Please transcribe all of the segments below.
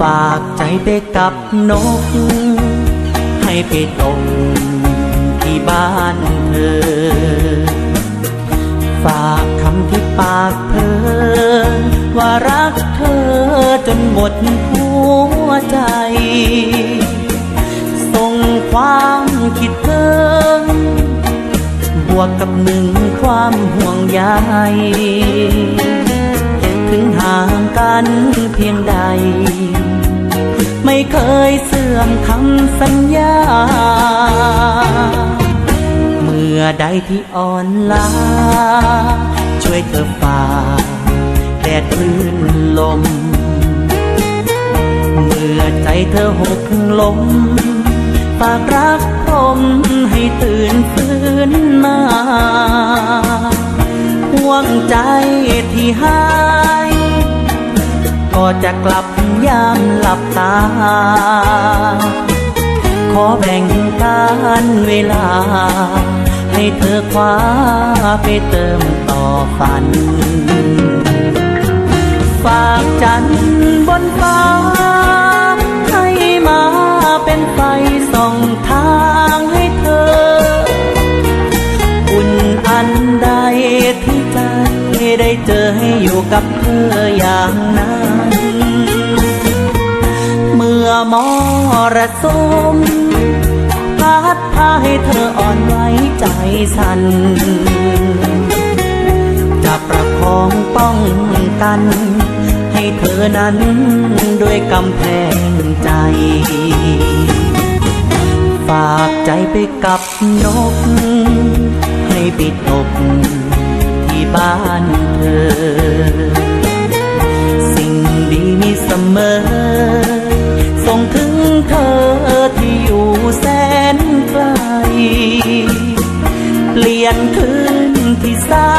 ฝากใจไปกับนก ให้ไปตกที่บ้านเธอ ฝากคำที่ปากเพอว่ารักเธอจนหมดหัวใจ ส่งความคิดถึงบวกกับหนึ่งความห่วงใยถึงห่างกันเพียงใด ไม่เคยเสื่อมคำสัญญา เมื่อใดที่อ่อนล้า ช่วยเธอฝ่าแดดคลื่นลม เมื่อใจเธอหกลมฝากรักผมให้ตื่นฟื้นมาห่วงใจที่หาย ก็จะกลับามหลับตา ขอแบ่งการเวลา ให้เธอคว้าไปเติมต่อฝัน ฝากจันบนฟ้า ให้มาเป็นไฟส่องทางให้เธอ อุ่นอันใดที่ใจได้เจอให้อยู่กับเธออย่างนั้น มอมรสุมพัดพาให้เธออ่อนไหวใจสั่นจะประคองป้องกัน ให้เธอนั้นด้วยกำแพงใจ ฝากใจไปกับนก ให้ไปตกที่บ้านเธอ ลี่ยนคืนที่เศร้า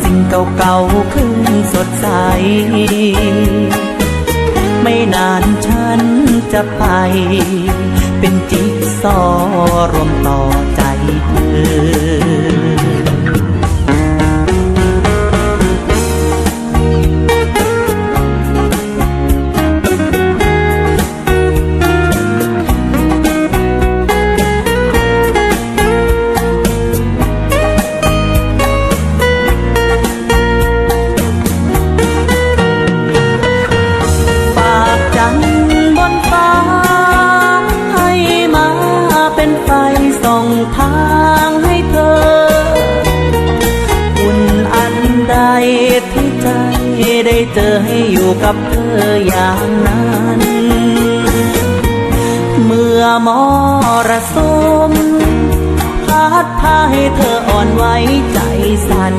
สิ่งเก่าๆคืนสดใส ไม่นานฉันจะไป เป็นจิ๊กซอว์รวมต่อใจ อยู่กับเธออย่างนั้น เมื่อมรสุมพัดพาให้เธออ่อนไหวใจสั่น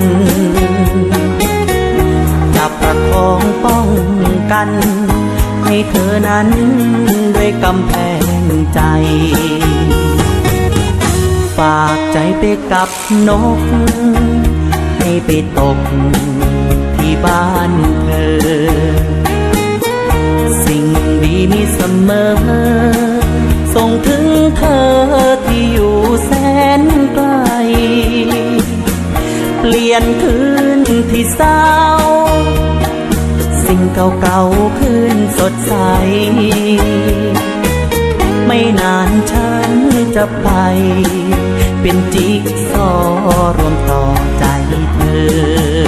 จะประคองป้องกัน ให้เธอนั้นด้วยกำแพงใจ ฝากใจไปกับนกให้ไปตกที่บ้านเธอ มอ ส่งถึงเธอที่อยู่แสนไกล เปลี่ยนคืนที่เศร้า สิ่งเก่าๆคืนสดใส ไม่นานฉันจะไป เป็นจิ๊กซอรวมต่อใจเธอ